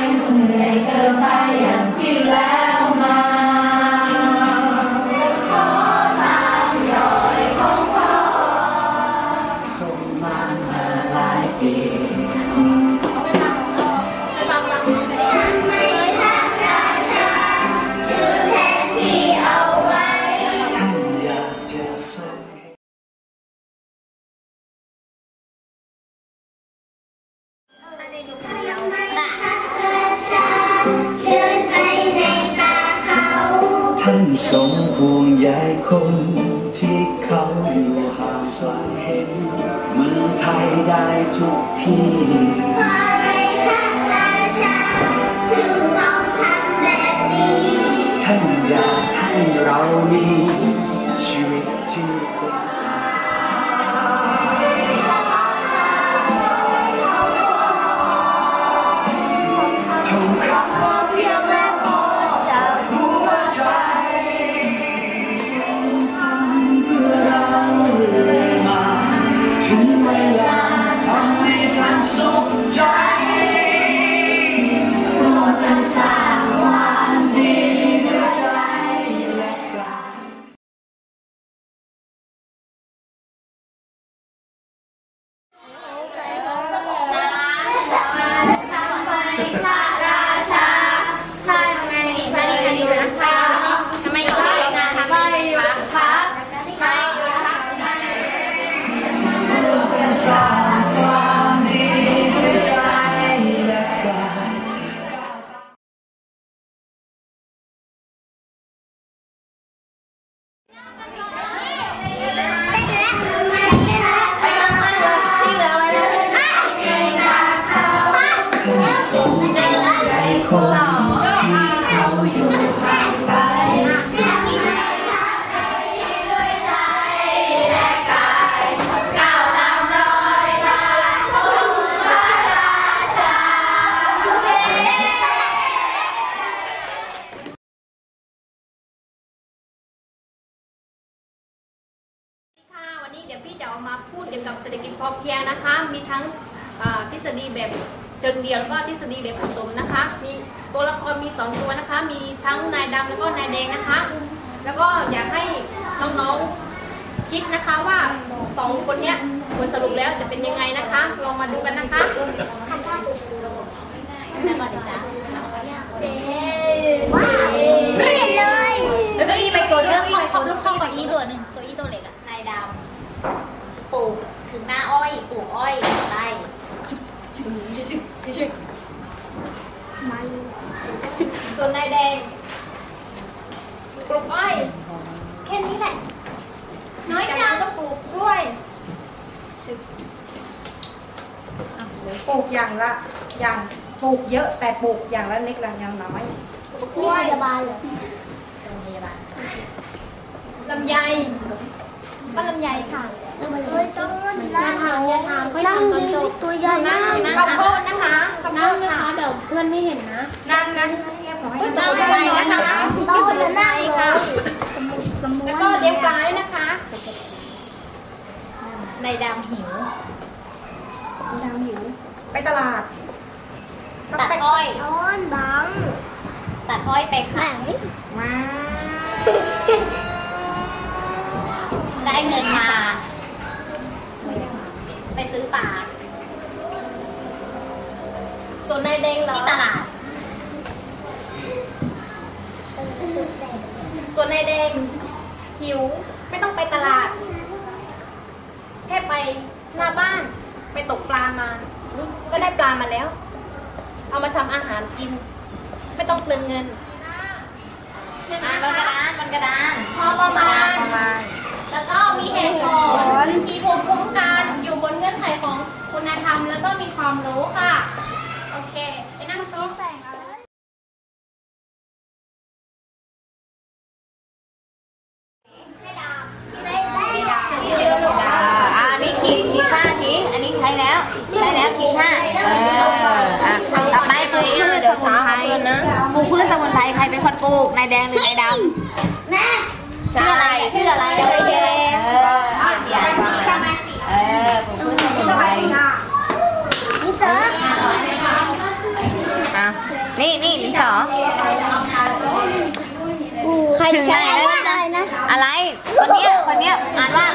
เหนื่อยเกินไปอย่างที่แล้ว คนที่เขาอยู่ห่างไกลเห็นเมืองไทยได้ทุกที่ท่านอยากให้เรามี วันนี้เดี๋ยวพี่จะเอามาพูดเกี่ยวกับเศรษฐกิจพอเพียงนะคะ มีทั้งอ่าทฤษฎีแบบเชิงเดียวแล้วก็ทฤษฎีแบบผสมนะคะ มีตัวละครมีสองตัวนะคะ มีทั้งนายดำแล้วก็นายแดงนะคะ แล้วก็อยากให้น้องๆคิดนะคะว่าสองคนเนี้ยผลสรุปแล้วจะเป็นยังไงนะคะ ลองมาดูกันนะคะแม่มาดิจ้าไม่เห็นเลยแล้วก็อีไปกดเลืแล้อวกอีข้อไปกข้อดข้อกับอีตัวหนึ่งตัวอีตัวเล็กอะนายดำปลูกถึงหน้าอ้อยปลูกอ้อยไร่ ส่วนนายแดงปลูกอ้อยแค่นี้แหละ น้อยจังก็ปลูกกล้วยปลูกอย่างละอย่างปลูกเยอะแต่ปลูกอย่างละเล็กละอย่างน้อยมีพยาบาลเหรอลำไย ป้าลำไยค่ะเฮ้ยต้นอย่าถามอย่าถามค่อยนั่งทำตอนดีจบตัวใหญ่มากข้าวโพดนะคะข้าวโพดนะคะเดี๋ยวเพื่อนไม่เห็นนะนั่งนั่งเรียบร้อยพืชสมุนไพรนะคะต้นพืชสมุนไพรค่ะสมุนสมุนแล้วก็เลี้ยงปลาด้วยนะคะในดำหิวดำหิว ไปตลาด ตัดอ้อยต้นบังตัดอ้อยไปไหนค่ะมาได้ เงินมา ไปซื้อปลาส่วนนายเด้งเหรอที่ตลาด ส่วนนายเด้งหิวไม่ต้องไปตลาด แค่ไปหน้าบ้านไปตกปลามา ก็ได้ปลามาแล้ว เอามาทำอาหารกิน ไม่ต้องเปลืองเงินมันกระดานมันกระดานพอประมาณประมาณ แล้วก็มีเหตุผลมีภูมิคุ้มกันอยู่บนเงื่อนไขของคุณธรรม แล้วก็มีความรู้ค่ะ โอเค ไปนั่งโต๊ะแสงอะไรอ่าอันนี้ขีดขีดห้าทิ้งอันนี้ใช้แล้วใช้แล้วขีดห้าเอออะต่อไปปลูกพืชเดี๋ยวช้านะปลูกพืชสมุนไพรใครเป็นคนปลูกนายแดงหรือนายดำแม่ชื่ออะไรชื่ออะไรเดี๋ยวไปเรียนเออเดี๋ยวเออปลูกพืชสมุ นไพรนี่เสืออะสีนี่นี่ดินสอใครถึงไหนใช้แล้วว่านะอะไรนะ อะไร คนเนี้ย คนเนี้ยอ่านว่า